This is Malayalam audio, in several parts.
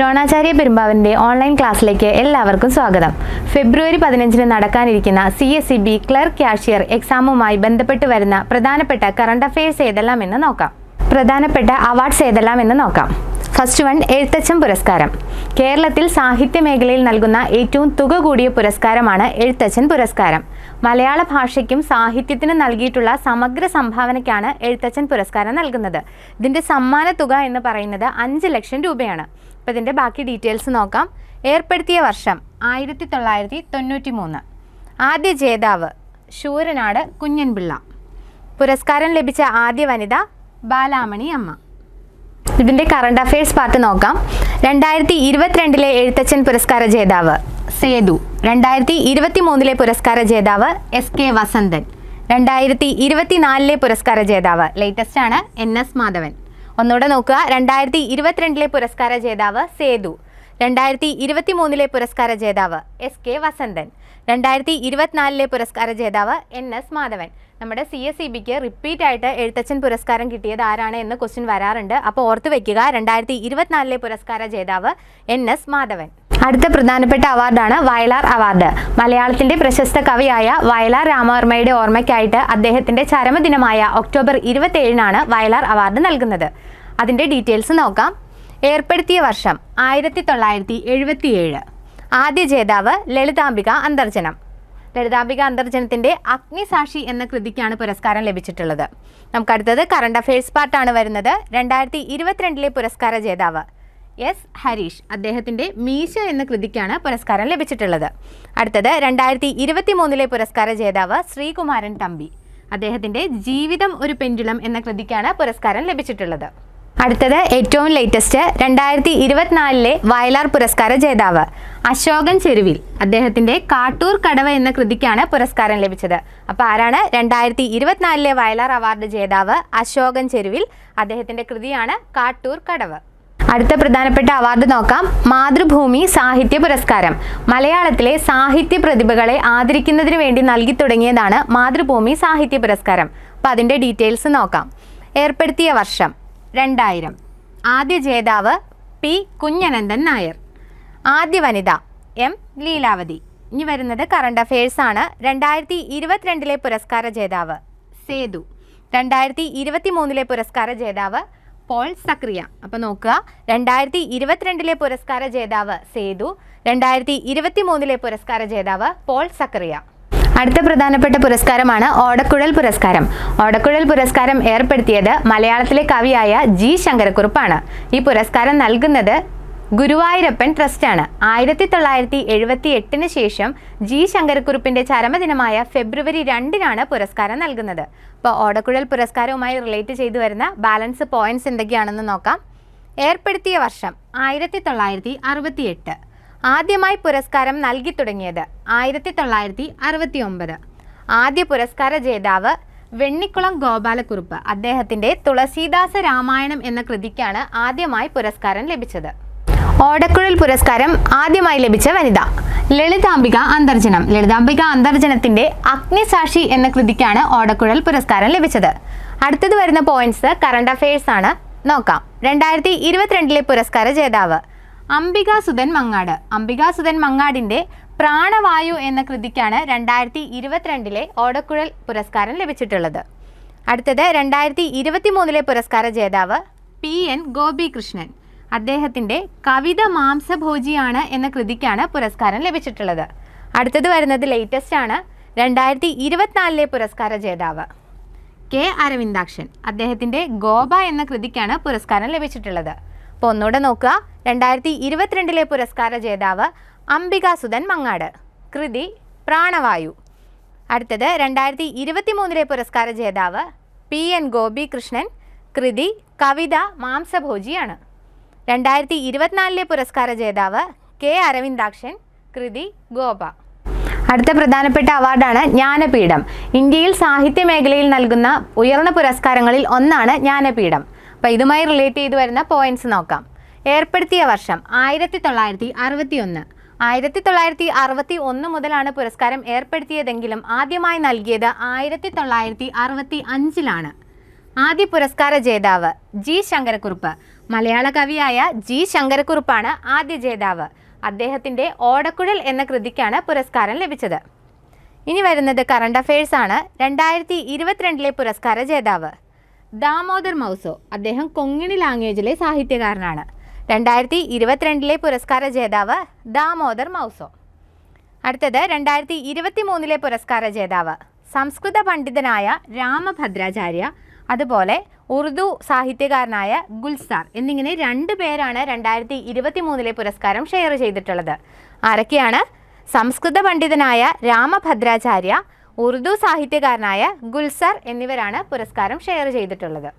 ദ്രോണാചാര്യ പെരുമ്പാവിന്റെ ഓൺലൈൻ ക്ലാസ്സിലേക്ക് എല്ലാവർക്കും സ്വാഗതം. ഫെബ്രുവരി പതിനഞ്ചിന് നടക്കാനിരിക്കുന്ന C S C B clerk cashier എക്സാമുമായി ബന്ധപ്പെട്ട് വരുന്ന പ്രധാനപ്പെട്ട കറണ്ട് അഫയേഴ്സ് ഏതെല്ലാം എന്ന് നോക്കാം. പ്രധാനപ്പെട്ട അവാർഡ്സ് ഏതെല്ലാം എന്ന് നോക്കാം. ഫസ്റ്റ് വൺ എഴുത്തച്ഛൻ പുരസ്കാരം. കേരളത്തിൽ സാഹിത്യ മേഖലയിൽ നൽകുന്ന ഏറ്റവും തുക കൂടിയ പുരസ്കാരമാണ് എഴുത്തച്ഛൻ പുരസ്കാരം. മലയാള ഭാഷയ്ക്കും സാഹിത്യത്തിനും നൽകിയിട്ടുള്ള സമഗ്ര സംഭാവനയ്ക്കാണ് എഴുത്തച്ഛൻ പുരസ്കാരം നൽകുന്നത്. ഇതിന്റെ സമ്മാന തുക എന്ന് പറയുന്നത് അഞ്ച് ലക്ഷം രൂപയാണ്. അപ്പോൾ ഇതിന്റെ ബാക്കി ഡീറ്റെയിൽസ് നോക്കാം. ഏർപ്പെടുത്തിയ വർഷം ആയിരത്തി തൊള്ളായിരത്തി തൊണ്ണൂറ്റി മൂന്ന് ആദ്യ ജേതാവ് ശൂരനാട് കുഞ്ഞൻപിള്ള. പുരസ്കാരം ലഭിച്ച ആദ്യ വനിത ബാലാമണി അമ്മ. ഇതിന്റെ കറണ്ട് അഫയേഴ്സ് പാർട്ട് നോക്കാം. രണ്ടായിരത്തി ഇരുപത്തിരണ്ടിലെ എഴുത്തച്ഛൻ പുരസ്കാര ജേതാവ് സേതു. രണ്ടായിരത്തി ഇരുപത്തി മൂന്നിലെ പുരസ്കാര ജേതാവ് എസ് കെ വസന്തൻ. രണ്ടായിരത്തി ഇരുപത്തിനാലിലെ പുരസ്കാര ജേതാവ് ലേറ്റസ്റ്റ് ആണ് എൻ എസ് മാധവൻ. ഒന്നുകൂടെ നോക്കുക. രണ്ടായിരത്തി ഇരുപത്തിരണ്ടിലെ പുരസ്കാര ജേതാവ് സേതു. രണ്ടായിരത്തി ഇരുപത്തി മൂന്നിലെ പുരസ്കാര ജേതാവ് എസ് കെ വസന്തൻ. രണ്ടായിരത്തി ഇരുപത്തിനാലിലെ പുരസ്കാര ജേതാവ് എൻ എസ് മാധവൻ. നമ്മുടെ സി എസ് ഇ ബിക്ക് റിപ്പീറ്റ് ആയിട്ട് എഴുത്തച്ഛൻ പുരസ്കാരം കിട്ടിയത് ആരാണ് എന്ന് ക്വസ്റ്റ്യൻ വരാറുണ്ട്. അപ്പോൾ ഓർത്ത് വെക്കുക രണ്ടായിരത്തി ഇരുപത്തിനാലിലെ പുരസ്കാര ജേതാവ് എൻ എസ് മാധവൻ. അടുത്ത പ്രധാനപ്പെട്ട അവാർഡാണ് വയലാർ അവാർഡ്. മലയാളത്തിന്റെ പ്രശസ്ത കവിയായ വയലാർ രാമവർമ്മയുടെ ഓർമ്മയ്ക്കായിട്ട് അദ്ദേഹത്തിന്റെ ചരമദിനമായ ഒക്ടോബർ ഇരുപത്തേഴിനാണ് വയലാർ അവാർഡ് നൽകുന്നത്. അതിന്റെ ഡീറ്റെയിൽസ് നോക്കാം. ഏർപ്പെടുത്തിയ വർഷം ആയിരത്തി തൊള്ളായിരത്തി എഴുപത്തിയേഴ് ആദ്യ ജേതാവ് ലളിതാംബിക അന്തർജനം. ലളിതാംബിക അന്തർജനത്തിന്റെ അഗ്നിസാക്ഷി എന്ന കൃതിക്കാണ് പുരസ്കാരം ലഭിച്ചിട്ടുള്ളത്. നമുക്കടുത്തത് കറണ്ട് അഫയേഴ്സ് പാർട്ടാണ് വരുന്നത്. രണ്ടായിരത്തി ഇരുപത്തിരണ്ടിലെ പുരസ്കാര ജേതാവ് എസ് ഹരീഷ്. അദ്ദേഹത്തിന്റെ മീശ എന്ന കൃതിക്കാണ് പുരസ്കാരം ലഭിച്ചിട്ടുള്ളത്. അടുത്തത് രണ്ടായിരത്തി ഇരുപത്തി മൂന്നിലെ പുരസ്കാര ജേതാവ് ശ്രീകുമാരൻ തമ്പി. അദ്ദേഹത്തിന്റെ ജീവിതം ഒരു പെൻഡുലം എന്ന കൃതിക്കാണ് പുരസ്കാരം ലഭിച്ചിട്ടുള്ളത്. അടുത്തത് ഏറ്റവും ലേറ്റസ്റ്റ് രണ്ടായിരത്തി ഇരുപത്തിനാലിലെ വയലാർ പുരസ്കാര ജേതാവ് അശോകൻ ചെരുവിൽ. അദ്ദേഹത്തിന്റെ കാട്ടൂർ കടവ എന്ന കൃതിക്കാണ് പുരസ്കാരം ലഭിച്ചത്. അപ്പോൾ ആരാണ് രണ്ടായിരത്തി ഇരുപത്തിനാലിലെ വയലാർ അവാർഡ് ജേതാവ് അശോകൻ ചെരുവിൽ? അദ്ദേഹത്തിന്റെ കൃതിയാണ് കാട്ടൂർ കടവ്. അടുത്ത പ്രധാനപ്പെട്ട അവാർഡ് നോക്കാം. മാതൃഭൂമി സാഹിത്യ പുരസ്കാരം. മലയാളത്തിലെ സാഹിത്യ പ്രതിഭകളെ ആദരിക്കുന്നതിന് വേണ്ടി നൽകി തുടങ്ങിയതാണ് മാതൃഭൂമി സാഹിത്യ പുരസ്കാരം. അപ്പോൾ അതിന്റെ ഡീറ്റെയിൽസ് നോക്കാം. ഏർപ്പെടുത്തിയ വർഷം. രണ്ടായിരം. ആദ്യ ജേതാവ് പി കുഞ്ഞനന്ദൻ നായർ. ആദ്യ വനിത എം ലീലാവതി. ഇനി വരുന്നത് കറണ്ട് അഫയേഴ്സ് ആണ്. രണ്ടായിരത്തി ഇരുപത്തിരണ്ടിലെ പുരസ്കാര ജേതാവ് സേതു. രണ്ടായിരത്തി ഇരുപത്തി മൂന്നിലെ പുരസ്കാര ജേതാവ് പോൾ സക്രിയ. അപ്പോൾ നോക്കുക. രണ്ടായിരത്തി ഇരുപത്തിരണ്ടിലെ പുരസ്കാര ജേതാവ് സേതു. രണ്ടായിരത്തി ഇരുപത്തി മൂന്നിലെ പുരസ്കാര ജേതാവ് പോൾ സക്രിയ. അടുത്ത പ്രധാനപ്പെട്ട പുരസ്കാരമാണ് ഓടക്കുഴൽ പുരസ്കാരം. ഓടക്കുഴൽ പുരസ്കാരം ഏർപ്പെടുത്തിയത് മലയാളത്തിലെ കവിയായ ജി ശങ്കരക്കുറുപ്പാണ്. ഈ പുരസ്കാരം നൽകുന്നത് ഗുരുവായൂരപ്പൻ ട്രസ്റ്റാണ് ആയിരത്തി തൊള്ളായിരത്തി എഴുപത്തി എട്ടിന് ശേഷം ജി ശങ്കരക്കുറുപ്പിന്റെ ചരമദിനമായ ഫെബ്രുവരി രണ്ടിനാണ് പുരസ്കാരം നൽകുന്നത്. അപ്പോൾ ഓടക്കുഴൽ പുരസ്കാരവുമായി റിലേറ്റ് ചെയ്തു വരുന്ന ബാലൻസ് പോയിന്റ്സ് എന്തൊക്കെയാണെന്ന് നോക്കാം. ഏർപ്പെടുത്തിയ വർഷം ആയിരത്തി തൊള്ളായിരത്തി അറുപത്തി എട്ട് ആദ്യമായി പുരസ്കാരം നൽകി തുടങ്ങിയത് ആയിരത്തി തൊള്ളായിരത്തി അറുപത്തി ഒമ്പത് ആദ്യ പുരസ്കാര ജേതാവ് വെണ്ണിക്കുളം ഗോപാലക്കുറുപ്പ്. അദ്ദേഹത്തിന്റെ തുളസീദാസ രാമായണം എന്ന കൃതിക്കാണ് ആദ്യമായി പുരസ്കാരം ലഭിച്ചത്. ഓടക്കുഴൽ പുരസ്കാരം ആദ്യമായി ലഭിച്ച വനിത. ലളിതാംബിക അന്തർജനം. ലളിതാംബിക അന്തർജനത്തിന്റെ അഗ്നിസാക്ഷി എന്ന കൃതിക്കാണ് ഓടക്കുഴൽ പുരസ്കാരം ലഭിച്ചത്. അടുത്തത് വരുന്ന പോയിന്റ്സ് കറണ്ട് അഫയേഴ്സ് ആണ്. നോക്കാം. രണ്ടായിരത്തി ഇരുപത്തിരണ്ടിലെ പുരസ്കാര ജേതാവ് അംബികാസുധൻ മങ്ങാട്. അംബികാസുധൻ മങ്ങാടിന്റെ പ്രാണവായു എന്ന കൃതിക്കാണ് രണ്ടായിരത്തി ഇരുപത്തിരണ്ടിലെ ഓടക്കുഴൽ പുരസ്കാരം ലഭിച്ചിട്ടുള്ളത്. അടുത്തത് രണ്ടായിരത്തി ഇരുപത്തി മൂന്നിലെ പുരസ്കാര ജേതാവ് പി എൻ ഗോപികൃഷ്ണൻ. അദ്ദേഹത്തിന്റെ കവിത മാംസഭോജിയാണ് എന്ന കൃതിക്കാണ് പുരസ്കാരം ലഭിച്ചിട്ടുള്ളത്. അടുത്തത് വരുന്നത് ലേറ്റസ്റ്റ് ആണ്. രണ്ടായിരത്തി ഇരുപത്തിനാലിലെ പുരസ്കാര ജേതാവ് കെ അരവിന്ദാക്ഷൻ. അദ്ദേഹത്തിന്റെ ഗോപ എന്ന കൃതിക്കാണ് പുരസ്കാരം ലഭിച്ചിട്ടുള്ളത്. അപ്പോൾ ഒന്നുകൂടെ നോക്കുക. രണ്ടായിരത്തി ഇരുപത്തിരണ്ടിലെ പുരസ്കാര ജേതാവ് അംബികാസുധൻ മങ്ങാട്. കൃതി പ്രാണവായു. അടുത്തത് രണ്ടായിരത്തി ഇരുപത്തി മൂന്നിലെ പുരസ്കാര ജേതാവ് പി എൻ ഗോപികൃഷ്ണൻ. കൃതി കവിത മാംസഭോജിയാണ്. രണ്ടായിരത്തി ഇരുപത്തിനാലിലെ പുരസ്കാര ജേതാവ് കെ അരവിന്ദാക്ഷൻ. കൃതി ഗോപ. അടുത്ത പ്രധാനപ്പെട്ട അവാർഡാണ് ജ്ഞാനപീഠം. ഇന്ത്യയിൽ സാഹിത്യ മേഖലയിൽ നൽകുന്ന ഉയർന്ന പുരസ്കാരങ്ങളിൽ ഒന്നാണ് ജ്ഞാനപീഠം. അപ്പോൾ ഇതുമായി റിലേറ്റ് ചെയ്ത് വരുന്ന പോയിന്റ്സ് നോക്കാം. ഏർപ്പെടുത്തിയ വർഷം ആയിരത്തി തൊള്ളായിരത്തി അറുപത്തി ഒന്ന് ആയിരത്തി തൊള്ളായിരത്തി അറുപത്തി ഒന്ന് മുതലാണ് പുരസ്കാരം ഏർപ്പെടുത്തിയതെങ്കിലും ആദ്യമായി നൽകിയത് ആയിരത്തി തൊള്ളായിരത്തി അറുപത്തി അഞ്ചിലാണ് ആദ്യ പുരസ്കാര ജേതാവ് ജി ശങ്കരക്കുറുപ്പ്. മലയാള കവിയായ ജി ശങ്കരക്കുറുപ്പാണ് ആദ്യ ജേതാവ്. അദ്ദേഹത്തിന്റെ ഓടക്കുഴൽ എന്ന കൃതിക്കാണ് പുരസ്കാരം ലഭിച്ചത്. ഇനി വരുന്നത് കറണ്ട് അഫയേഴ്സ് ആണ്. രണ്ടായിരത്തി ഇരുപത്തിരണ്ടിലെ പുരസ്കാര ജേതാവ്. ദാമോദർ മൗസോ അദ്ദേഹം കൊങ്ങിണി ലാംഗ്വേജിലെ സാഹിത്യകാരനാണ്. രണ്ടായിരത്തി ഇരുപത്തിരണ്ടിലെ പുരസ്കാര ജേതാവ് ദാമോദർ മൗസോ. അടുത്തത് രണ്ടായിരത്തി ഇരുപത്തി മൂന്നിലെ പുരസ്കാര ജേതാവ് സംസ്കൃത പണ്ഡിതനായ രാമഭദ്രാചാര്യ അതുപോലെ ഉറുദു സാഹിത്യകാരനായ ഗുൽസാർ എന്നിങ്ങനെ രണ്ട് പേരാണ് രണ്ടായിരത്തി ഇരുപത്തി മൂന്നിലെ പുരസ്കാരം ഷെയർ ചെയ്തിട്ടുള്ളത്. ആരൊക്കെയാണ്? സംസ്കൃത പണ്ഡിതനായ രാമഭദ്രാചാര്യ ഉറുദു സാഹിത്യകാരനായ ഗുൽസർ എന്നിവരാണ് പുരസ്കാരം ഷെയർ ചെയ്തിട്ടുള്ളത്.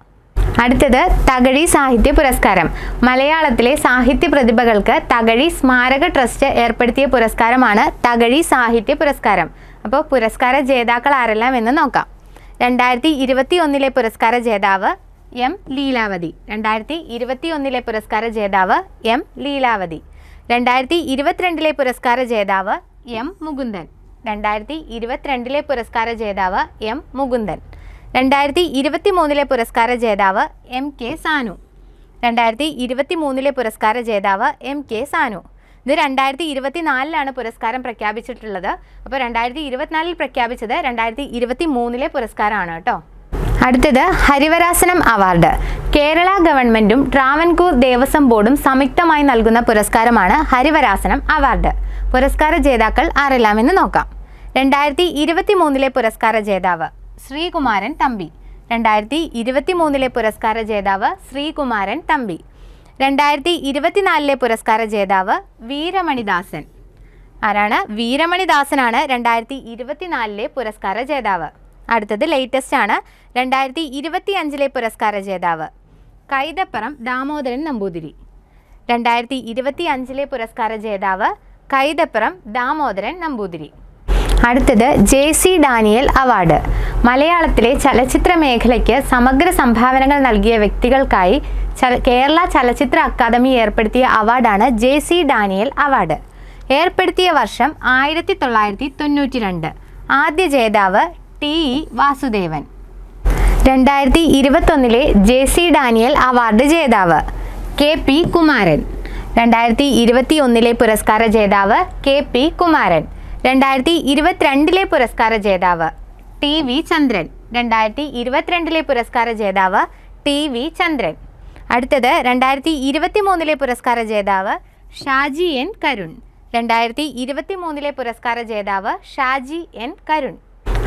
അടുത്തത് തകഴി സാഹിത്യ പുരസ്കാരം. മലയാളത്തിലെ സാഹിത്യ പ്രതിഭകൾക്ക് തകഴി സ്മാരക ട്രസ്റ്റ് ഏർപ്പെടുത്തിയ പുരസ്കാരമാണ് തകഴി സാഹിത്യ പുരസ്കാരം. അപ്പോൾ പുരസ്കാര ജേതാക്കൾ ആരെല്ലാം എന്ന് നോക്കാം. രണ്ടായിരത്തി ഇരുപത്തി ഒന്നിലെ പുരസ്കാര ജേതാവ് എം ലീലാവതി. രണ്ടായിരത്തി ഇരുപത്തി ഒന്നിലെ പുരസ്കാര ജേതാവ് എം ലീലാവതി. രണ്ടായിരത്തി ഇരുപത്തിരണ്ടിലെ പുരസ്കാര ജേതാവ് എം മുകുന്ദൻ. രണ്ടായിരത്തി ഇരുപത്തിരണ്ടിലെ പുരസ്കാര ജേതാവ് എം മുകുന്ദൻ. രണ്ടായിരത്തി ഇരുപത്തി മൂന്നിലെ പുരസ്കാര ജേതാവ് എം കെ സാനു. രണ്ടായിരത്തി ഇരുപത്തി മൂന്നിലെ പുരസ്കാര ജേതാവ് എം കെ സാനു. ഇത് രണ്ടായിരത്തി ഇരുപത്തി നാലിലാണ് പുരസ്കാരം പ്രഖ്യാപിച്ചിട്ടുള്ളത്. അപ്പോൾ രണ്ടായിരത്തി ഇരുപത്തിനാലിൽ പ്രഖ്യാപിച്ചത് രണ്ടായിരത്തി ഇരുപത്തി മൂന്നിലെ പുരസ്കാരമാണ് കേട്ടോ. അടുത്തത് ഹരിവരാസനം അവാർഡ്. കേരള ഗവൺമെന്റും ട്രാവൻകൂർ ദേവസ്വം ബോർഡും സംയുക്തമായി നൽകുന്ന പുരസ്കാരമാണ് ഹരിവരാസനം അവാർഡ്. പുരസ്കാര ജേതാക്കൾ ആരെല്ലാമെന്ന് നോക്കാം. രണ്ടായിരത്തി ഇരുപത്തി മൂന്നിലെ പുരസ്കാര ജേതാവ് ശ്രീകുമാരൻ തമ്പി. രണ്ടായിരത്തി ഇരുപത്തി മൂന്നിലെ പുരസ്കാര ജേതാവ് ശ്രീകുമാരൻ തമ്പി. രണ്ടായിരത്തി ഇരുപത്തിനാലിലെ പുരസ്കാര ജേതാവ് വീരമണിദാസൻ. ആരാണ്? വീരമണിദാസനാണ് രണ്ടായിരത്തി ഇരുപത്തിനാലിലെ പുരസ്കാര ജേതാവ്. അടുത്തത് ലേറ്റസ്റ്റ് ആണ്. രണ്ടായിരത്തി ഇരുപത്തി അഞ്ചിലെ പുരസ്കാര ജേതാവ്. കൈതപ്പുറം ദാമോദരൻ നമ്പൂതിരി. രണ്ടായിരത്തി ഇരുപത്തി അഞ്ചിലെ പുരസ്കാര ജേതാവ് കൈതപ്പുറം ദാമോദരൻ നമ്പൂതിരി. അടുത്തത് ജെ സി ഡാനിയൽ അവാർഡ്. മലയാളത്തിലെ ചലച്ചിത്ര മേഖലയ്ക്ക് സമഗ്ര സംഭാവനകൾ നൽകിയ വ്യക്തികൾക്കായി കേരള ചലച്ചിത്ര അക്കാദമി ഏർപ്പെടുത്തിയ അവാർഡാണ് ജെ സി ഡാനിയൽ അവാർഡ്. ഏർപ്പെടുത്തിയ വർഷം ആയിരത്തി തൊള്ളായിരത്തി തൊണ്ണൂറ്റി രണ്ട് ആദ്യ ജേതാവ് ടി ഇ വാസുദേവൻ. രണ്ടായിരത്തി ഇരുപത്തൊന്നിലെ ജെ സി ഡാനിയൽ അവാർഡ് ജേതാവ് കെ പി കുമാരൻ. രണ്ടായിരത്തി ഇരുപത്തി ഒന്നിലെ പുരസ്കാര ജേതാവ് കെ പി കുമാരൻ. രണ്ടായിരത്തി ഇരുപത്തിരണ്ടിലെ പുരസ്കാര ജേതാവ് ടി വി ചന്ദ്രൻ. രണ്ടായിരത്തി ഇരുപത്തിരണ്ടിലെ പുരസ്കാര ജേതാവ് ടി വി ചന്ദ്രൻ. അടുത്തത് രണ്ടായിരത്തി ഇരുപത്തി മൂന്നിലെ പുരസ്കാര ജേതാവ് ഷാജി എൻ കരുൺ. രണ്ടായിരത്തി ഇരുപത്തി മൂന്നിലെ പുരസ്കാര ജേതാവ് ഷാജി എൻ കരുൺ.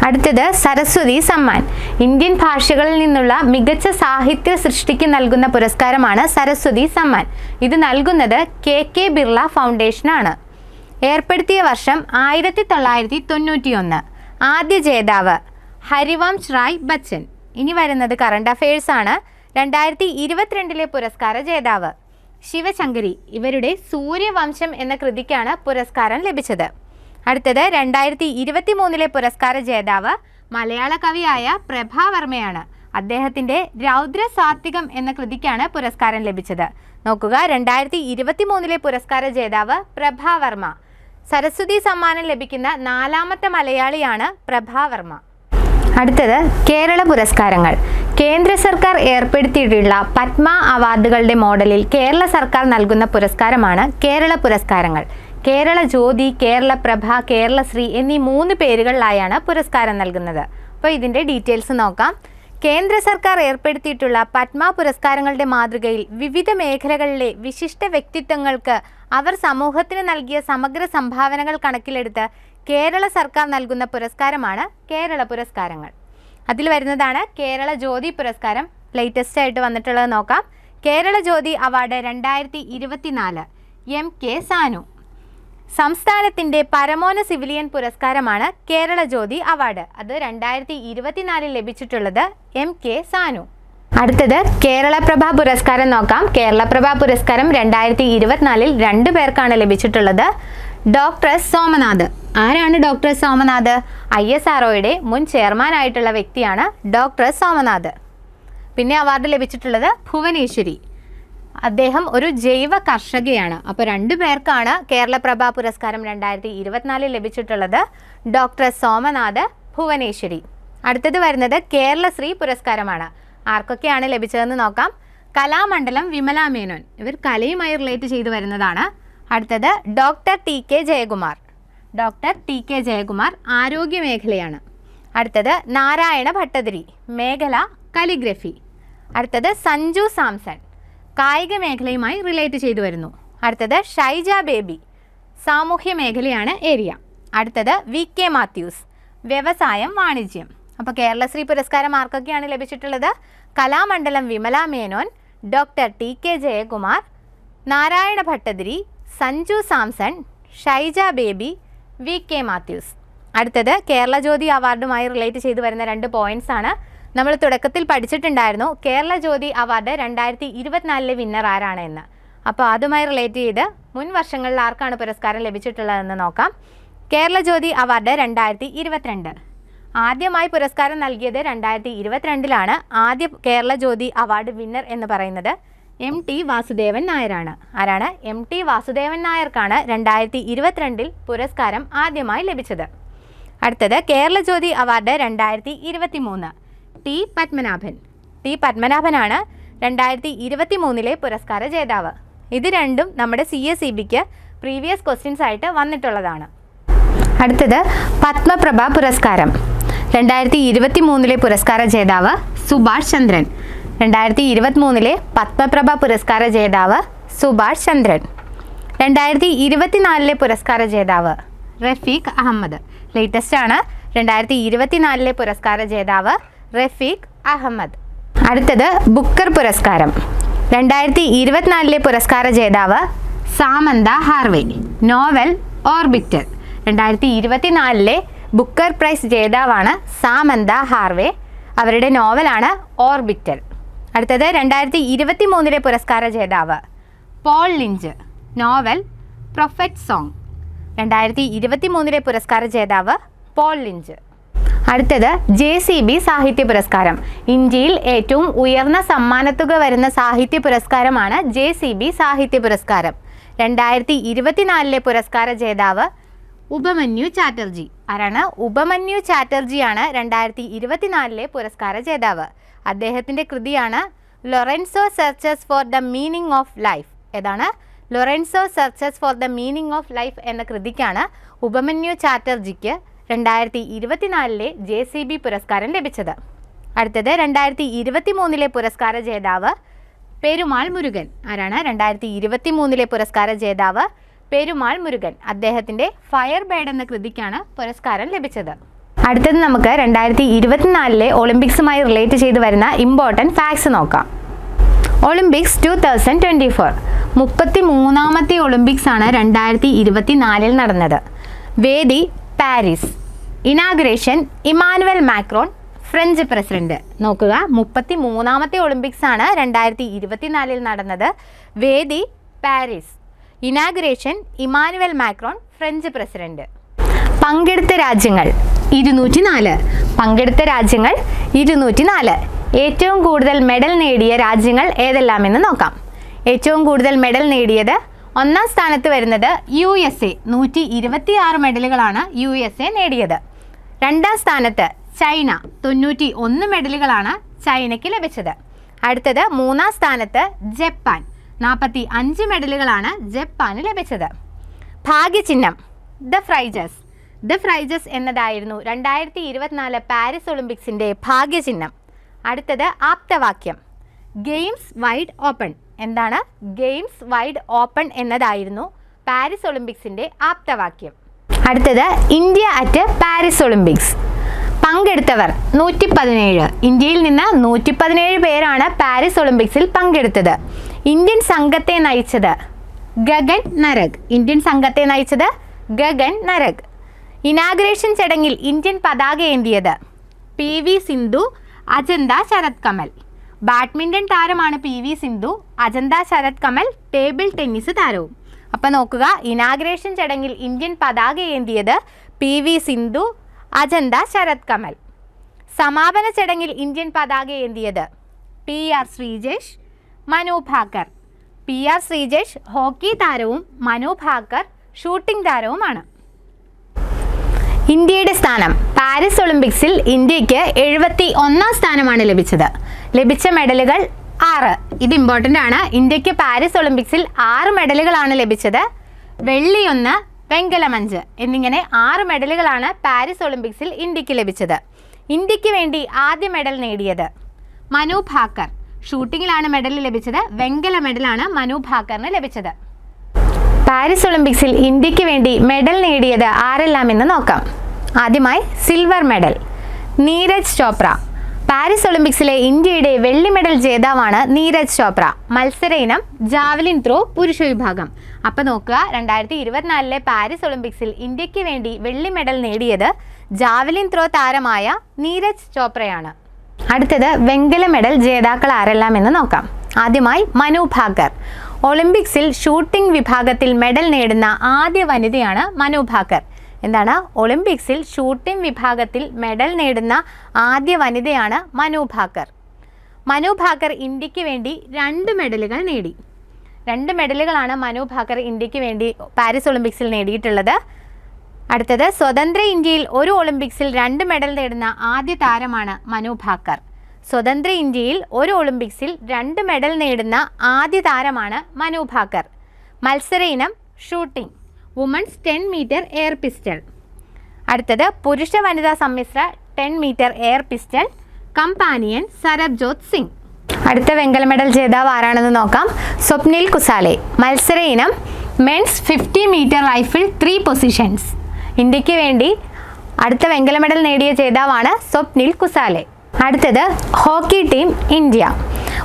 അടുത്തത് സരസ്വതി സമ്മാൻ. ഇന്ത്യൻ ഭാഷകളിൽ നിന്നുള്ള മികച്ച സാഹിത്യ സൃഷ്ടിക്ക് നൽകുന്ന പുരസ്കാരമാണ് സരസ്വതി സമ്മാൻ. ഇത് നൽകുന്നത് കെ കെ ബിർള ഫൗണ്ടേഷനാണ് ഏർപ്പെടുത്തിയ വർഷം ആയിരത്തി തൊള്ളായിരത്തി തൊണ്ണൂറ്റിയൊന്ന് ആദ്യ ജേതാവ് ഹരിവംശ് റായ് ബച്ചൻ. ഇനി വരുന്നത് കറണ്ട് അഫയേഴ്സ് ആണ്. രണ്ടായിരത്തി ഇരുപത്തിരണ്ടിലെ പുരസ്കാര ജേതാവ് ശിവശങ്കരി. ഇവരുടെ സൂര്യവംശം എന്ന കൃതിക്കാണ് പുരസ്കാരം ലഭിച്ചത്. അടുത്തത് രണ്ടായിരത്തി ഇരുപത്തി മൂന്നിലെ പുരസ്കാര ജേതാവ് മലയാള കവിയായ പ്രഭാവർമ്മയാണ് അദ്ദേഹത്തിന്റെ രൗദ്ര സാത്വികം എന്ന കൃതിക്കാണ് പുരസ്കാരം ലഭിച്ചത്. നോക്കുക രണ്ടായിരത്തി ഇരുപത്തി മൂന്നിലെ പുരസ്കാര ജേതാവ് പ്രഭാവർമ്മ സരസ്വതി സമ്മാനം ലഭിക്കുന്ന നാലാമത്തെ മലയാളിയാണ് പ്രഭാവർമ്മ അടുത്തത് കേരള പുരസ്കാരങ്ങൾ. കേന്ദ്ര സർക്കാർ ഏർപ്പെടുത്തിയിട്ടുള്ള പത്മ അവാർഡുകളുടെ മോഡലിൽ കേരള സർക്കാർ നൽകുന്ന പുരസ്കാരമാണ് കേരള പുരസ്കാരങ്ങൾ. കേരള ജ്യോതി കേരള പ്രഭ കേരളശ്രീ എന്നീ മൂന്ന് പേരുകളിലായാണ് പുരസ്കാരം നൽകുന്നത്. അപ്പോൾ ഇതിന്റെ ഡീറ്റെയിൽസ് നോക്കാം. കേന്ദ്ര സർക്കാർ ഏർപ്പെടുത്തിയിട്ടുള്ള പത്മ പുരസ്കാരങ്ങളുടെ മാതൃകയിൽ വിവിധ മേഖലകളിലെ വിശിഷ്ട വ്യക്തിത്വങ്ങൾക്ക് അവർ സമൂഹത്തിന് നൽകിയ സമഗ്ര സംഭാവനകൾ കണക്കിലെടുത്ത് കേരള സർക്കാർ നൽകുന്ന പുരസ്കാരമാണ് കേരള പുരസ്കാരങ്ങൾ. അതിൽ വരുന്നതാണ് കേരള ജ്യോതി പുരസ്കാരം. ലേറ്റസ്റ്റ് ആയിട്ട് വന്നിട്ടുള്ളത് നോക്കാം. കേരള ജ്യോതി അവാർഡ് രണ്ടായിരത്തി ഇരുപത്തിനാല്. M K Sanu. സംസ്ഥാനത്തിന്റെ പരമോന്ന സിവിലിയൻ പുരസ്കാരമാണ് കേരള ജ്യോതി അവാർഡ്. അത് രണ്ടായിരത്തി ഇരുപത്തിനാലിൽ ലഭിച്ചിട്ടുള്ളത് എം കെ സാനു. അടുത്തത് കേരളപ്രഭ പുരസ്കാരം നോക്കാം. കേരളപ്രഭ പുരസ്കാരം രണ്ടായിരത്തി ഇരുപത്തിനാലിൽ രണ്ടു പേർക്കാണ് ലഭിച്ചിട്ടുള്ളത്. ഡോക്ടർ സോമനാഥ്. ആരാണ് doctor Somanath? I S R മുൻ ചെയർമാനായിട്ടുള്ള വ്യക്തിയാണ് ഡോക്ടർ സോമനാഥ്. പിന്നെ അവാർഡ് ലഭിച്ചിട്ടുള്ളത് ഭുവനേശ്വരി. അദ്ദേഹം ഒരു ജൈവ കർഷകയാണ്. അപ്പോൾ രണ്ടു പേർക്കാണ് കേരള പ്രഭാ പുരസ്കാരം രണ്ടായിരത്തി ഇരുപത്തിനാലിൽ ലഭിച്ചിട്ടുള്ളത്. ഡോക്ടർ സോമനാഥ് ഭുവനേശ്വരി. അടുത്തത് വരുന്നത് കേരള ശ്രീ പുരസ്കാരമാണ്. ആർക്കൊക്കെയാണ് ലഭിച്ചതെന്ന് നോക്കാം. കലാമണ്ഡലം വിമല മേനോൻ. ഇവർ കലയുമായി റിലേറ്റ് ചെയ്തു വരുന്നതാണ്. അടുത്തത് doctor T K Jayakumar. Doctor T K Jayakumar ആരോഗ്യ മേഖലയാണ്. അടുത്തത് നാരായണ ഭട്ടതിരി മേഖല കലിഗ്രഫി. അടുത്തത് സഞ്ജു സാംസൺ. കായിക മേഖലയുമായി റിലേറ്റ് ചെയ്തു വരുന്നു. അടുത്തത് ഷൈജ ബേബി. സാമൂഹ്യ മേഖലയാണ് ഏരിയ. അടുത്തത് വി കെ മാത്യൂസ്. വ്യവസായം വാണിജ്യം. അപ്പോൾ കേരളശ്രീ പുരസ്കാരം ആർക്കൊക്കെയാണ് ലഭിച്ചിട്ടുള്ളത്. Kalamandalam Vimala Menon doctor T K Jayakumar Narayana Bhattathiri Sanju Samson Shaija Baby V K Mathews. അടുത്തത് കേരള ജ്യോതി അവാർഡുമായി റിലേറ്റ് ചെയ്തു വരുന്ന രണ്ട് പോയിന്റ്സ് ആണ്. നമ്മൾ തുടക്കത്തിൽ പഠിച്ചിട്ടുണ്ടായിരുന്നു കേരള ജ്യോതി അവാർഡ് രണ്ടായിരത്തി ഇരുപത്തിനാലിലെ വിന്നർ ആരാണ് എന്ന് അപ്പോൾ അതുമായി റിലേറ്റ് ചെയ്ത് മുൻ വർഷങ്ങളിൽ ആർക്കാണ് പുരസ്കാരം ലഭിച്ചിട്ടുള്ളതെന്ന് നോക്കാം. കേരള ജ്യോതി അവാർഡ് രണ്ടായിരത്തി ഇരുപത്തിരണ്ട് ആദ്യമായി പുരസ്കാരം നൽകിയത് രണ്ടായിരത്തി ഇരുപത്തിരണ്ടിലാണ് ആദ്യ കേരള ജ്യോതി അവാർഡ് വിന്നർ എന്ന് പറയുന്നത് എം ടി വാസുദേവൻ നായരാണ്. ആരാണ്? എം ടി വാസുദേവൻ നായർക്കാണ് രണ്ടായിരത്തി ഇരുപത്തിരണ്ടിൽ പുരസ്കാരം ആദ്യമായി ലഭിച്ചത്. അടുത്തത് കേരള ജ്യോതി അവാർഡ് രണ്ടായിരത്തി ഇരുപത്തി മൂന്ന് ടി പത്മനാഭൻ. ടി പത്മനാഭനാണ് രണ്ടായിരത്തി ഇരുപത്തി മൂന്നിലെ പുരസ്കാര ജേതാവ്. ഇത് രണ്ടും നമ്മുടെ സി എസ് ഇ ബിക്ക് പ്രീവിയസ് ക്വസ്റ്റ്യൻസ് ആയിട്ട് വന്നിട്ടുള്ളതാണ്. അടുത്തത് പത്മപ്രഭ പുരസ്കാരം. രണ്ടായിരത്തി ഇരുപത്തി മൂന്നിലെ പുരസ്കാര ജേതാവ് സുഭാഷ് ചന്ദ്രൻ. രണ്ടായിരത്തി ഇരുപത്തി മൂന്നിലെ പത്മപ്രഭ പുരസ്കാര ജേതാവ് സുഭാഷ് ചന്ദ്രൻ. രണ്ടായിരത്തി ഇരുപത്തിനാലിലെ പുരസ്കാര ജേതാവ് റഫീഖ് അഹമ്മദ്. ലേറ്റസ്റ്റ് ആണ്. രണ്ടായിരത്തി ഇരുപത്തിനാലിലെ പുരസ്കാര ജേതാവ് റഫീഖ് അഹമ്മദ്. അടുത്തത് ബുക്കർ പുരസ്കാരം. രണ്ടായിരത്തി ഇരുപത്തിനാലിലെ പുരസ്കാര ജേതാവ് സാമന്ത ഹാർവേ നോവൽ ഓർബിറ്റർ. രണ്ടായിരത്തി ഇരുപത്തിനാലിലെ ബുക്കർ പ്രൈസ് ജേതാവാണ് സാമന്ത ഹാർവേ അവരുടെ നോവലാണ് ഓർബിറ്റൽ അടുത്തത് രണ്ടായിരത്തി ഇരുപത്തി മൂന്നിലെ പുരസ്കാര ജേതാവ് Paul Lynch novel Prophet Song. രണ്ടായിരത്തി ഇരുപത്തി മൂന്നിലെ പുരസ്കാര ജേതാവ് പോൾ ലിഞ്ച്. അടുത്തത് ജെ സി ബി സാഹിത്യ പുരസ്കാരം. ഇന്ത്യയിൽ ഏറ്റവും ഉയർന്ന സമ്മാനത്തുക വരുന്ന സാഹിത്യ പുരസ്കാരമാണ് ജെ സി ബി സാഹിത്യ പുരസ്കാരം. രണ്ടായിരത്തി ഇരുപത്തിനാലിലെ പുരസ്കാര ജേതാവ് ഉപമന്യു ചാറ്റർജി. ആരാണ്? ഉപമന്യു ചാറ്റർജിയാണ് രണ്ടായിരത്തി ഇരുപത്തിനാലിലെ പുരസ്കാര ജേതാവ്. അദ്ദേഹത്തിന്റെ കൃതിയാണ് Lorenzo searches for the meaning of life. ഏതാണ്? Lorenzo searches for the meaning of life എന്ന കൃതിക്കാണ് ഉപമന്യു ചാറ്റർജിക്ക് രണ്ടായിരത്തി ഇരുപത്തിനാലിലെ ജെ സി ബി പുരസ്കാരം ലഭിച്ചത്. അടുത്തത് രണ്ടായിരത്തി ഇരുപത്തി മൂന്നിലെ പുരസ്കാര ജേതാവ് പെരുമാൾ മുരുകൻ. ആരാണ്? രണ്ടായിരത്തി ഇരുപത്തി മൂന്നിലെ പുരസ്കാര ജേതാവ് പെരുമാൾ മുരുകൻ. അദ്ദേഹത്തിന്റെ ഫയർ ബേഡ് എന്ന കൃതിക്കാണ് പുരസ്കാരം ലഭിച്ചത്. അടുത്തത് നമുക്ക് രണ്ടായിരത്തി ഇരുപത്തിനാലിലെ ഒളിമ്പിക്സുമായി റിലേറ്റ് ചെയ്ത് വരുന്ന ഇമ്പോർട്ടന്റ് ഫാക്ട്സ് നോക്കാം. Olympics two thousand twenty four. മുപ്പത്തി മൂന്നാമത്തെ ഒളിമ്പിക്സ് ആണ് രണ്ടായിരത്തി ഇരുപത്തി നാലിൽ നടന്നത്. വേദി Paris. Inauguration Emmanuel Macron French president. നോക്കുക മുപ്പത്തി മൂന്നാമത്തെ ഒളിമ്പിക്സ് ആണ് രണ്ടായിരത്തി ഇരുപത്തിനാലിൽ നടന്നത്. വേദി Paris. Inauguration Emmanuel Macron French president. പങ്കെടുത്ത രാജ്യങ്ങൾ ഇരുന്നൂറ്റി നാല് പങ്കെടുത്ത രാജ്യങ്ങൾ ഇരുന്നൂറ്റി നാല് ഏറ്റവും കൂടുതൽ മെഡൽ നേടിയ രാജ്യങ്ങൾ ഏതെല്ലാമെന്ന് നോക്കാം. ഏറ്റവും കൂടുതൽ മെഡൽ നേടിയത് ഒന്നാം സ്ഥാനത്ത് വരുന്നത് യു എസ് എ. നൂറ്റി ഇരുപത്തി ആറ് മെഡലുകളാണ് യു എസ് എ നേടിയത്. രണ്ടാം സ്ഥാനത്ത് ചൈന. തൊണ്ണൂറ്റി ഒന്ന് മെഡലുകളാണ് ചൈനയ്ക്ക് ലഭിച്ചത്. അടുത്തത് മൂന്നാം സ്ഥാനത്ത് ജപ്പാൻ. നാൽപ്പത്തി അഞ്ച് മെഡലുകളാണ് ജപ്പാന് ലഭിച്ചത്. ഭാഗ്യചിഹ്നം ദ ഫ്രൈജസ് ദ ഫ്രൈജസ് എന്നതായിരുന്നു രണ്ടായിരത്തി ഇരുപത്തിനാല് പാരീസ് ഒളിമ്പിക്സിന്റെ ഭാഗ്യചിഹ്നം. അടുത്തത് ആപ്തവാക്യം ഗെയിംസ് വൈഡ് ഓപ്പൺ. എന്താണ്? ഗെയിംസ് വൈഡ് ഓപ്പൺ എന്നതായിരുന്നു പാരീസ് ഒളിമ്പിക്സിന്റെ ആപ്തവാക്യം. അടുത്തത് ഇന്ത്യ അറ്റ് പാരീസ് ഒളിമ്പിക്സ്. പങ്കെടുത്തവർ നൂറ്റി പതിനേഴ് ഇന്ത്യയിൽ നിന്ന് നൂറ്റി പതിനേഴ് പേരാണ് പാരീസ് ഒളിമ്പിക്സിൽ പങ്കെടുത്തത്. ഇന്ത്യൻ സംഘത്തെ നയിച്ചത് ഗഗൻ നരഗ്. ഇന്ത്യൻ സംഘത്തെ നയിച്ചത് ഗഗൻ നരഗ്. ഇനാഗ്രേഷൻ ചടങ്ങിൽ ഇന്ത്യൻ പതാക ഏന്തിയത് P V Sindhu Achanta Sharath Kamal badminton താരമാണ് P V Sindhu Achanta Sharath Kamal table tennis താരവും. അപ്പം നോക്കുക ഇനാഗ്രേഷൻ ചടങ്ങിൽ ഇന്ത്യൻ പതാക ഏന്തിയത് പി വി സിന്ധു അജന്ത ശരത് കമൽ. സമാപന ചടങ്ങിൽ ഇന്ത്യൻ പതാക ഏന്തിയത് P R Sreejesh Manu Bhaker. P R Sreejesh hockey താരവും മനു ഭാക്കർ ഷൂട്ടിംഗ് താരവുമാണ്. ഇന്ത്യയുടെ സ്ഥാനം പാരീസ് ഒളിമ്പിക്സിൽ ഇന്ത്യയ്ക്ക് എഴുപത്തി ഒന്നാം സ്ഥാനമാണ് ലഭിച്ചത്. ലഭിച്ച മെഡലുകൾ ആറ്. ഇത് ഇമ്പോർട്ടന്റ് ആണ്. ഇന്ത്യയ്ക്ക് പാരീസ് ഒളിമ്പിക്സിൽ ആറ് മെഡലുകളാണ് ലഭിച്ചത്. വെള്ളി ഒന്ന് വെങ്കലം അഞ്ച് എന്നിങ്ങനെ ആറ് മെഡലുകളാണ് പാരീസ് ഒളിമ്പിക്സിൽ ഇന്ത്യയ്ക്ക് ലഭിച്ചത്. ഇന്ത്യയ്ക്ക് വേണ്ടി ആദ്യ മെഡൽ നേടിയത് മനു ഭാക്കർ. ഷൂട്ടിങ്ങിലാണ് മെഡൽ ലഭിച്ചത്. വെങ്കല മെഡലാണ് മനു ഭാക്കറിന് ലഭിച്ചത്. പാരീസ് ഒളിമ്പിക്സിൽ ഇന്ത്യയ്ക്ക് വേണ്ടി മെഡൽ നേടിയത് ആരെല്ലാം എന്ന് നോക്കാം. ആദ്യമായി silver medal. Neeraj Chopra. Paris ഒളിമ്പിക്സിലെ ഇന്ത്യയുടെ വെള്ളി മെഡൽ ജേതാവാണ് നീരജ് ചോപ്ര. മത്സര ഇനം ജാവലിൻ ത്രോ പുരുഷ വിഭാഗം. അപ്പൊ നോക്കുക രണ്ടായിരത്തി ഇരുപത്തിനാലിലെ പാരീസ് ഒളിമ്പിക്സിൽ ഇന്ത്യയ്ക്ക് വേണ്ടി വെള്ളി മെഡൽ നേടിയത് ജാവലിൻ ത്രോ താരമായ നീരജ് ചോപ്രയാണ്. അടുത്തത് വെങ്കല മെഡൽ ജേതാക്കൾ ആരെല്ലാം എന്ന് നോക്കാം. ആദ്യമായി മനു ഭാക്കർ ഒളിമ്പിക്സിൽ ഷൂട്ടിംഗ് വിഭാഗത്തിൽ മെഡൽ നേടുന്ന ആദ്യ വനിതയാണ് മനു ഭാക്കർ. എന്താണ്? ഒളിമ്പിക്സിൽ ഷൂട്ടിംഗ് വിഭാഗത്തിൽ മെഡൽ നേടുന്ന ആദ്യ വനിതയാണ് മനു ഭാക്കർ. മനു ഭാക്കർ ഇന്ത്യയ്ക്ക് വേണ്ടി രണ്ട് മെഡലുകൾ നേടി. രണ്ട് മെഡലുകളാണ് മനു ഭാക്കർ ഇന്ത്യയ്ക്ക് വേണ്ടി പാരീസ് ഒളിമ്പിക്സിൽ നേടിയിട്ടുള്ളത്. അടുത്തത് സ്വതന്ത്ര ഇന്ത്യയിൽ ഒരു ഒളിമ്പിക്സിൽ രണ്ട് മെഡൽ നേടുന്ന ആദ്യ താരമാണ് മനു ഭാക്കർ. സ്വതന്ത്ര ഇന്ത്യയിൽ ഒരു ഒളിമ്പിക്സിൽ രണ്ട് മെഡൽ നേടുന്ന ആദ്യ താരമാണ് മനു ഭാക്കർ. മത്സര ഇനം shooting women's ten metre air pistol. അടുത്തത് പുരുഷ വനിതാ സമ്മിശ്ര ten metre air pistol companion Sarabjot Singh. അടുത്ത വെങ്കല മെഡൽ ജേതാവ് ആരാണെന്ന് നോക്കാം. സ്വപ്നിൽ കുസാലെ. മത്സര ഇനം men's fifty metre rifle three positions ഇന്ത്യയ്ക്ക് വേണ്ടി അടുത്ത വെങ്കല മെഡൽ നേടിയ ജേതാവാണ് സ്വപ്നിൽ കുസാലെ. അടുത്തത് ഹോക്കി ടീം ഇന്ത്യ.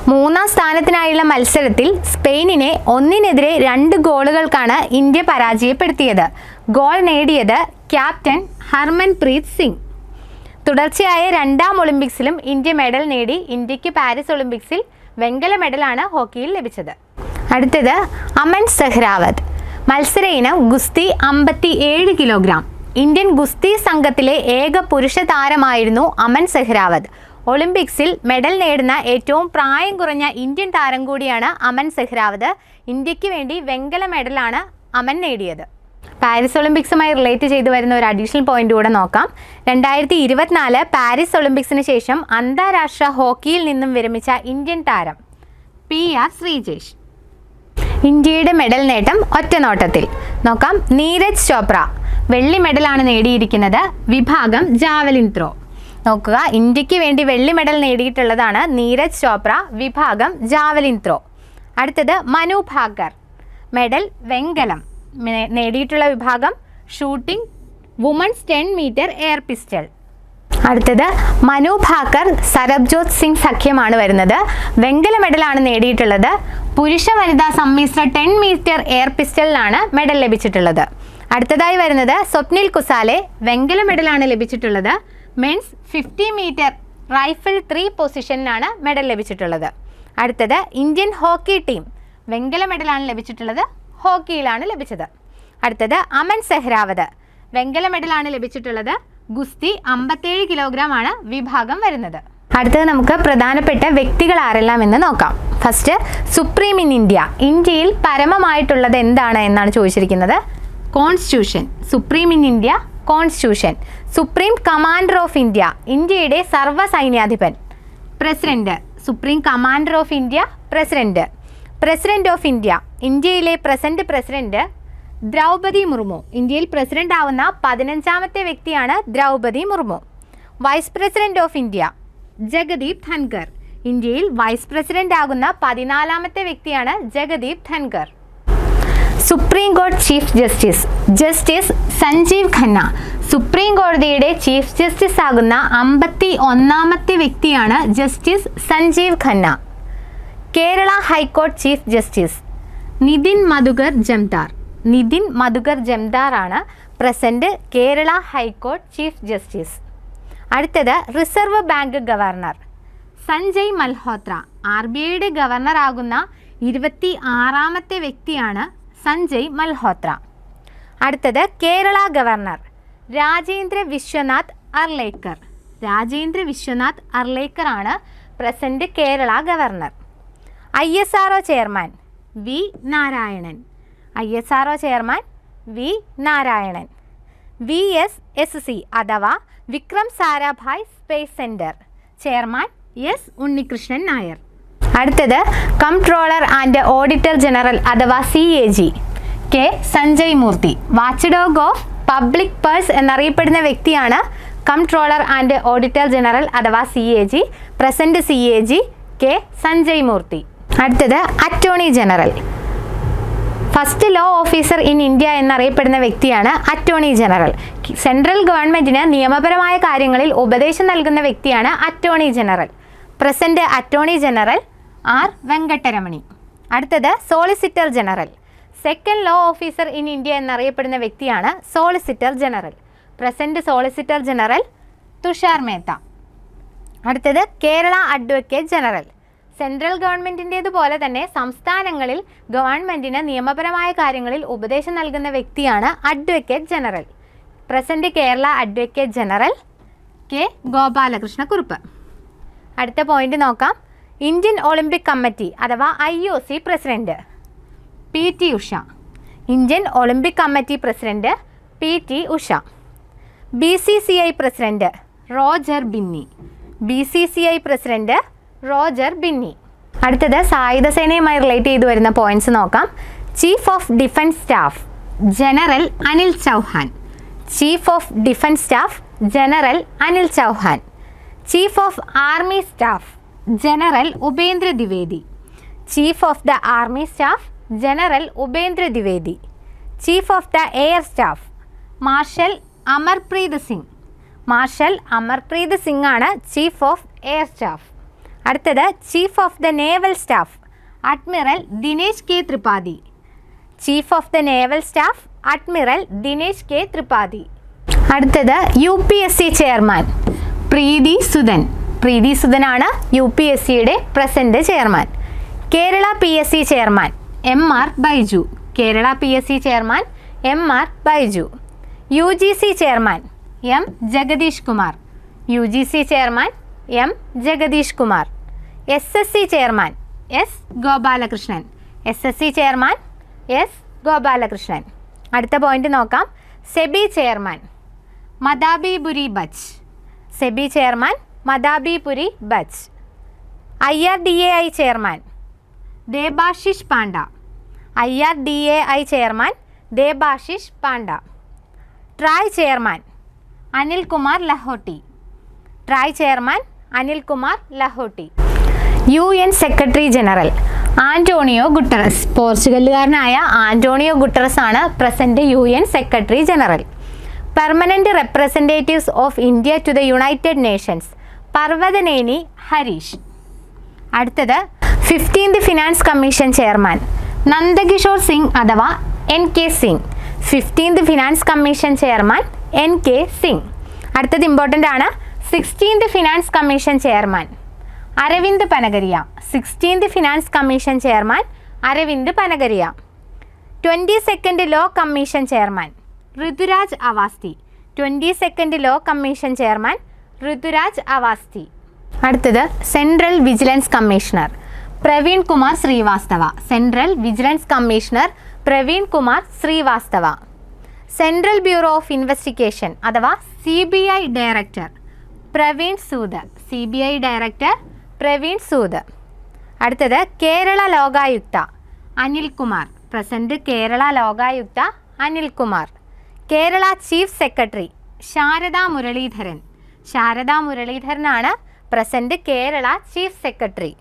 മൂന്നാം സ്ഥാനത്തിനായുള്ള മത്സരത്തിൽ സ്പെയിനിനെ ഒന്നിനെതിരെ രണ്ട് ഗോളുകൾക്കാണ് ഇന്ത്യ പരാജയപ്പെടുത്തിയത്. ഗോൾ നേടിയത് ക്യാപ്റ്റൻ ഹർമൻപ്രീത് സിംഗ്. തുടർച്ചയായ രണ്ടാം ഒളിമ്പിക്സിലും ഇന്ത്യ മെഡൽ നേടി ഇന്ത്യയ്ക്ക് പാരീസ് ഒളിമ്പിക്സിൽ വെങ്കല മെഡലാണ് ഹോക്കിയിൽ ലഭിച്ചത്. അടുത്തത് അമൻ സെഹ്റാവത്ത് മത്സര ഇനം ഗുസ്തി അമ്പത്തി ഏഴ് കിലോഗ്രാം. ഇന്ത്യൻ ഗുസ്തി സംഘത്തിലെ ഏക പുരുഷ താരമായിരുന്നു അമൻ സെഹ്രാവത്. ഒളിമ്പിക്സിൽ മെഡൽ നേടുന്ന ഏറ്റവും പ്രായം കുറഞ്ഞ ഇന്ത്യൻ താരം കൂടിയാണ് അമൻ സെഹ്രാവത്. ഇന്ത്യയ്ക്ക് വേണ്ടി വെങ്കല മെഡലാണ് അമൻ നേടിയത്. പാരീസ് ഒളിമ്പിക്സുമായി റിലേറ്റ് ചെയ്തു വരുന്ന ഒരു അഡീഷണൽ പോയിന്റ് കൂടെ നോക്കാം. രണ്ടായിരത്തി ഇരുപത്തിനാല് പാരീസ് ഒളിമ്പിക്സിന് ശേഷം അന്താരാഷ്ട്ര ഹോക്കിയിൽ നിന്നും വിരമിച്ച ഇന്ത്യൻ താരം പി ആർ ശ്രീജേഷ്. ഇന്ത്യയുടെ മെഡൽ നേട്ടം ഒറ്റനോട്ടത്തിൽ നോക്കാം. നീരജ് ചോപ്ര. വെള്ളി മെഡലാണ് നേടിയിരിക്കുന്നത്. വിഭാഗം ജാവലിൻ ത്രോ. നോക്കുക. ഇന്ത്യയ്ക്ക് വേണ്ടി വെള്ളി മെഡൽ നേടിയിട്ടുള്ളതാണ് നീരജ് ചോപ്ര. വിഭാഗം ജാവലിൻ ത്രോ. അടുത്തത് മനു ഭാക്കർ മെഡൽ വെങ്കലം. നേടിയിട്ടുള്ള വിഭാഗം shooting women's ten metre air pistol അടുത്തത് മനു ഭാക്കർ സരബ്ജോത് സിംഗ് സഖ്യമാണ് വരുന്നത്. വെങ്കല മെഡലാണ് നേടിയിട്ടുള്ളത്. പുരുഷ വനിതാ സമ്മിശ്ര ടെൻ മീറ്റർ എയർ പിസ്റ്റലിലാണ് മെഡൽ ലഭിച്ചിട്ടുള്ളത്. അടുത്തതായി വരുന്നത് സ്വപ്നിൽ കുസാലെ വെങ്കല മെഡലാണ് ലഭിച്ചിട്ടുള്ളത്. Men's fifty metre rifle three പൊസിഷനിലാണ് medal ലഭിച്ചിട്ടുള്ളത്. അടുത്തത് ഇന്ത്യൻ ഹോക്കി ടീം വെങ്കല മെഡലാണ് ലഭിച്ചിട്ടുള്ളത്. ഹോക്കിയിലാണ് ലഭിച്ചത്. അടുത്തത് അമൻ സെഹ്രാവത് വെങ്കല മെഡലാണ് ലഭിച്ചിട്ടുള്ളത്. ഗുസ്തി അമ്പത്തേഴ് കിലോഗ്രാം ആണ് വിഭാഗം വരുന്നത്. അടുത്തത് നമുക്ക് പ്രധാനപ്പെട്ട വ്യക്തികൾ ആരെല്ലാം എന്ന് നോക്കാം. First supreme in India. ഇന്ത്യയിൽ പരമമായിട്ടുള്ളത് എന്താണ് എന്നാണ് ചോദിച്ചിരിക്കുന്നത്? Constitution. Supreme in India constitution. Supreme commander of India ഇന്ത്യയുടെ സർവ സൈന്യാധിപൻ president. Supreme commander of India president. President of India ഇന്ത്യയിലെ പ്രസന്റ് പ്രസിഡന്റ് ദ്രൗപതി മുർമു. ഇന്ത്യയിൽ പ്രസിഡന്റ് ആവുന്ന പതിനഞ്ചാമത്തെ വ്യക്തിയാണ് Droupadi Murmu. Vice president of India Jagdeep Dhankhar ഇന്ത്യയിൽ വൈസ് പ്രസിഡന്റ് ആകുന്ന പതിനാലാമത്തെ വ്യക്തിയാണ് ജഗദീപ് ധൻകർ സുപ്രീം കോടതി chief justice justice Sanjiv Khanna. Supreme കോടതിയുടെ ചീഫ് ജസ്റ്റിസ് ആകുന്ന അമ്പത്തി ഒന്നാമത്തെ വ്യക്തിയാണ് ജസ്റ്റിസ് സഞ്ജീവ് ഖന്ന. കേരള ഹൈക്കോടതി ചീഫ് ജസ്റ്റിസ് നിതിൻ മധുകർ ജംദാർ നിതിൻ മധുകർ ജംദാർ ആണ് പ്രസന്റ് കേരള ഹൈക്കോടതി ചീഫ് ജസ്റ്റിസ്. അടുത്തത് reserve bank governor. Sanjay Malhotra R B ഐയുടെ ഗവർണർ ആകുന്ന ഇരുപത്തി ആറാമത്തെ വ്യക്തിയാണ് സഞ്ജയ് മൽഹോത്ര. അടുത്തത് കേരള ഗവർണർ രാജേന്ദ്ര വിശ്വനാഥ് അർലേക്കർ. രാജേന്ദ്ര വിശ്വനാഥ് അർലേക്കർ ആണ് present Kerala governor. I S R O chairman V Narayanan. I S R chairman V Narayanan. V S S C അഥവാ Vikram Sarabhai space centre chairman S Unnikrishnan Nair. അടുത്തത് കംട്രോളർ ആൻഡ് ഓഡിറ്റർ ജനറൽ അഥവാ C A G. K Sanjay Murthy. Watchdog of public purse എന്നറിയപ്പെടുന്ന വ്യക്തിയാണ് കംട്രോളർ ആൻഡ് ഓഡിറ്റർ ജനറൽ അഥവാ C A G. Present C A G K Sanjay Murthy. അടുത്തത് attorney general. First law officer in India എന്നറിയപ്പെടുന്ന വ്യക്തിയാണ് അറ്റോർണി ജനറൽ. സെൻട്രൽ ഗവൺമെന്റിന് നിയമപരമായ കാര്യങ്ങളിൽ ഉപദേശം നൽകുന്ന വ്യക്തിയാണ് attorney general. Present attorney general R Venkataramani. അടുത്തത് solicitor general. Second law officer in India എന്നറിയപ്പെടുന്ന വ്യക്തിയാണ് solicitor general. Present solicitor general Tushar Mehta. അടുത്തത് കേരള അഡ്വക്കേറ്റ് ജനറൽ. സെൻട്രൽ ഗവൺമെന്റിന്റേതുപോലെ തന്നെ സംസ്ഥാനങ്ങളിൽ ഗവൺമെന്റിന് നിയമപരമായ കാര്യങ്ങളിൽ ഉപദേശം നൽകുന്ന വ്യക്തിയാണ് advocate general. Present Kerala advocate general K Gopalakrishna Kurup. അടുത്ത പോയിന്റ് നോക്കാം. ഇന്ത്യൻ ഒളിമ്പിക് കമ്മിറ്റി അഥവാ I O C president P T Usha. Indian Olympic committee president P T Usha. B C C I president Roger Binny. B C C I president Roger Binny. അടുത്തത് സായുധ സേനയുമായി റിലേറ്റ് ചെയ്തു വരുന്ന പോയിന്റ്സ് നോക്കാം. Chief of defence staff general Anil Chauhan chief of defence staff general Anil Chauhan chief of army staff general Upendra Dwivedi chief of the army staff general Upendra Dwivedi chief of the air staff marshal Amarpreet Singh marshal Amarpreet Singh ആണ് ചീഫ് ഓഫ് എയർ സ്റ്റാഫ് അടുത്തത് chief of the naval staff admiral Dinesh K Tripathi chief of the naval staff admiral Dinesh K Tripathi അടുത്തത് U P S C chairman Preeti Sudan. പ്രീതി സുധനാണ് യു പി എസ് സിയുടെ present chairman Kerala P S C chairman M R Baiju. Kerala P S C chairman M R Baiju. U G C chairman M Jagadesh Kumar. U G C chairman M Jagadesh Kumar. S S C chairman S Gopalakrishnan. S S C chairman S Gopalakrishnan. അടുത്ത പോയിന്റ് നോക്കാം. SEBI chairman Madhabi Puri Buch. SEBI chairman Madhabi Puri Buch. I R D A I chairman Debashish Panda. I R D A I chairman Debashish Panda. TRAI chairman Anil Kumar Lahoti. TRAI chairman Anil Kumar Lahoti. U N secretary general Antonio Guterres. പോർച്ചുഗലുകാരനായ Antonio Guterres ആണ് present U N secretary general. Permanent representatives of India to the United Nations Parvathaneni Harish. അടുത്തത് fifteenth finance commission chairman Nandakishore Singh അഥവാ N K Singh. Fifteenth finance commission chairman N K Singh. അടുത്തത് ഇമ്പോർട്ടന്റ് ആണ് sixteenth finance commission chairman Arvind Panagariya. Sixteenth finance commission chairman Arvind Panagariya. Twenty second law commission chairman Rituraj Awasthi. Twenty second law commission chairman Rituraj Awasthi. അടുത്തത് central vigilance commissioner Praveen Kumar Srivastava. Central vigilance commissioner Praveen Kumar Srivastava. Central bureau of investigation അഥവാ C director Praveen Sood C B I director Praveen Sood. അടുത്തത് Kerala Lokayukta Anilkumar present Kerala Lokayukta Anilkumar Kerala chief secretary Sarada Muraleedharan. Sarada മുരളീധരനാണ് present Kerala chief secretary.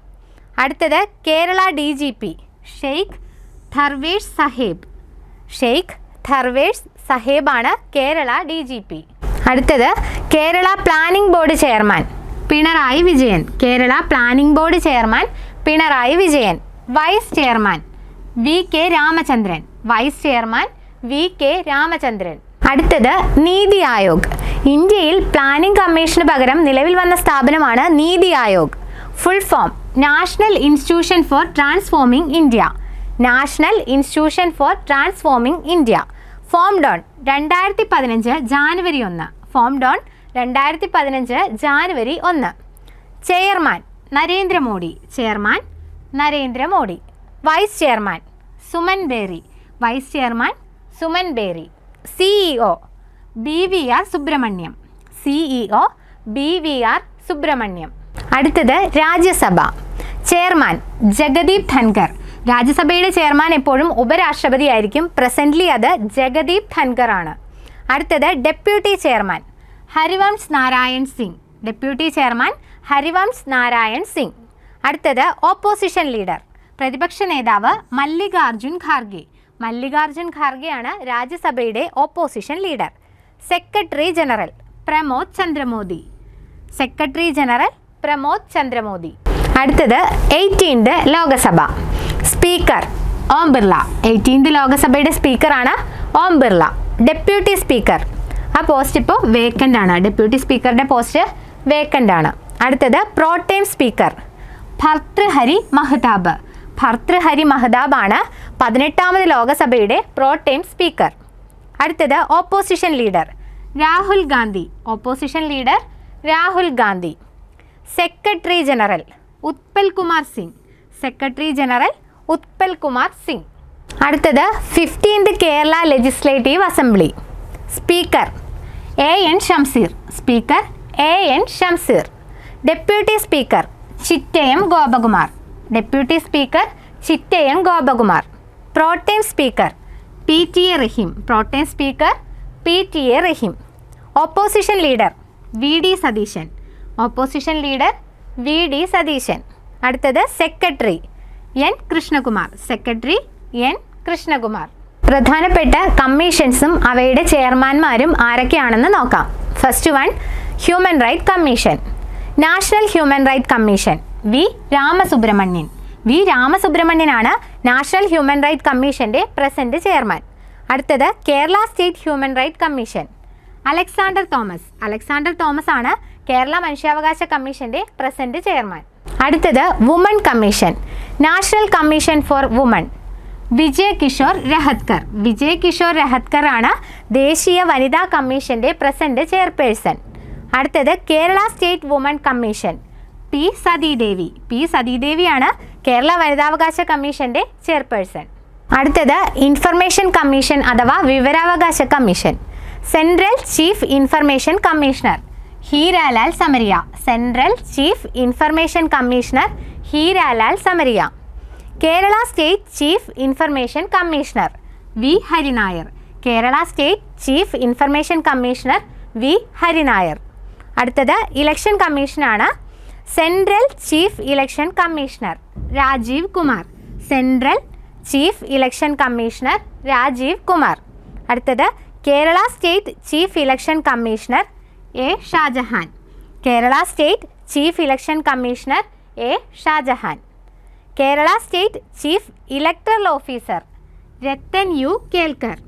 അടുത്തത് Kerala D G P Sheikh Darvesh Saheb. Sheikh Darvesh സഹേബാണ് Kerala D G P. അടുത്തത് Kerala planning board chairman Pinarayi Vijayan. Kerala planning board chairman Pinarayi Vijayan. Vice chairman V K Ramachandran. Vice chairman V K Ramachandran. അടുത്തത് നീതി ആയോഗ്. ഇന്ത്യയിൽ പ്ലാനിംഗ് കമ്മീഷന് പകരം നിലവിൽ വന്ന സ്ഥാപനമാണ് NITI Aayog. Full form national institution for transforming India. National institution for transforming India. Formed on രണ്ടായിരത്തി പതിനഞ്ച് ജാനുവരി ഒന്ന്. ഫോം ഡോൺ രണ്ടായിരത്തി പതിനഞ്ച് ജാനുവരി ഒന്ന്. Chairman Narendra Modi. Chairman Narendra Modi. Vice chairman Suman Bery. Vice chairman Suman Bery. CEO B V R Subrahmanyam. CEO B V R Subrahmanyam. അടുത്തത് രാജ്യസഭ. ചെയർമാൻ ജഗദീപ് ധൻകർ രാജ്യസഭയുടെ ചെയർമാൻ എപ്പോഴും ഉപരാഷ്ട്രപതി ആയിരിക്കും പ്രസന്റ്ലി അത് ജഗദീപ് ധൻകർ ആണ് അടുത്തത് deputy chairman Harivansh Narayan Singh. Deputy chairman Harivansh Narayan Singh. അടുത്തത് ഓപ്പോസിഷൻ ലീഡർ പ്രതിപക്ഷ നേതാവ് മല്ലികാർജുൻ ഖാർഗെ. മല്ലികാർജുൻ ഖാർഗെയാണ് രാജ്യസഭയുടെ opposition leader secretary general Pramod Chandramodi. Secretary general Pramod Chandramodi. അടുത്തത് eighteenth Lok Sabha. Speaker Om Birla. Eighteenth ലോകസഭയുടെ സ്പീക്കറാണ് ഓം ബിർള. Deputy speaker. ആ പോസ്റ്റ് ഇപ്പോൾ വേക്കന്റ് ആണ്. ഡെപ്യൂട്ടി സ്പീക്കറുടെ പോസ്റ്റ് വേക്കന്റ് ആണ്. അടുത്തത് pro tem speaker Bhartruhari Mahtab. Bhartruhari മഹതാബാണ് പതിനെട്ടാമത് ലോകസഭയുടെ പ്രോട്ടേം സ്പീക്കർ അടുത്തത് opposition leader Rahul Gandhi. Opposition leader Rahul Gandhi. Secretary general Utpal Kumar Singh. Secretary general Utpal Kumar Singh. അടുത്തത് fifteenth Kerala legislative assembly speaker A N Shamseer speaker A N Shamseer deputy speaker Chittayam Gopakumar. Deputy speaker Chittayam Gopakumar. Pro tem speaker P T A Rahim. Pro tem speaker P T A Rahim. Opposition leader V D Satheesan. Opposition leader V D Satheesan. അടുത്തത് secretary N Krishnakumar. Secretary N Krishnakumar. പ്രധാനപ്പെട്ട കമ്മീഷൻസും അവയുടെ ചെയർമാൻമാരും ആരൊക്കെയാണെന്ന് നോക്കാം. First one human right commission national human right commission V Ramasubramanian. V രാമസുബ്രഹ്മണ്യനാണ് national human right കമ്മീഷന്റെ പ്രസന്റ് ചെയർമാൻ അടുത്തത് Kerala state human right commission Alexander Thomas. Alexander Thomas ആണ് കേരള മനുഷ്യാവകാശ കമ്മീഷന്റെ പ്രസന്റ് ചെയർമാൻ അടുത്തത് woman commission national commission for woman. Vijaya Kishore Rahatkar. Vijaya Kishore Rahatkar ആണ് ദേശീയ വനിതാ കമ്മീഷന്റെ പ്രസന്റ് ചെയർപേഴ്സൺ. അടുത്തത് Kerala state woman commission. P Sathidevi. P സതീദേവിയാണ് Kerala വനിതാവകാശ കമ്മീഷന്റെ ചെയർപേഴ്സൺ. അടുത്തത് ഇൻഫർമേഷൻ കമ്മീഷൻ അഥവാ വിവരാവകാശ commission. Central chief information commissioner. Heeralal Samariya. Central chief information commissioner Heeralal Samariya. Kerala state chief information commissioner V Hari Nair. Kerala state chief information commissioner V Hari Nair. അടുത്തത് ഇലക്ഷൻ കമ്മീഷനാണ് central chief election commissioner Rajiv Kumar. Central chief election commissioner Rajiv Kumar. അടുത്തത് Kerala state chief election commissioner A Shajahan. Kerala state chief election commissioner A. Shajahan. Kerala state chief electoral officer. Rathan U. Kelkar.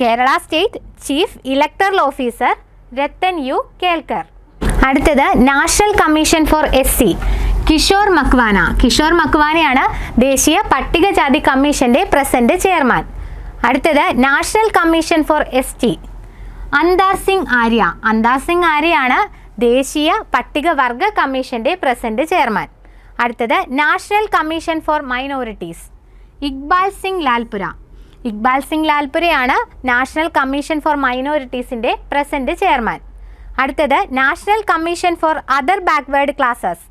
Kerala state chief electoral officer Rathan U. Kelkar. അടുത്തത് national commission for S C. Kishore Makwana. Kishore മക്വാനയാണ് ദേശീയ പട്ടികജാതി കമ്മീഷന്റെ പ്രസന്റ് ചെയർമാൻ. അടുത്തത് national commission for S T. Antar Singh Arya. Antar Singh ആര്യയാണ് ദേശീയ പട്ടികവർഗ കമ്മീഷന്റെ പ്രസന്റ് ചെയർമാൻ. അടുത്തത് national commission for minorities. Iqbal Singh Lalpura. Iqbal Singh ലാൽപുരയാണ് national commission for മൈനോറിറ്റീസിന്റെ പ്രസന്റ് ചെയർമാൻ. അടുത്തത് national commission for other backward classes.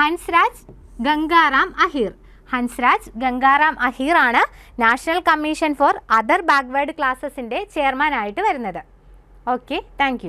Hansraj Gangaram Ahir. Hansraj Gangaram Ahir ആണ് national commission for other backward ക്ലാസസിന്റെ ചെയർമാനായിട്ട് വരുന്നത്. Okay thank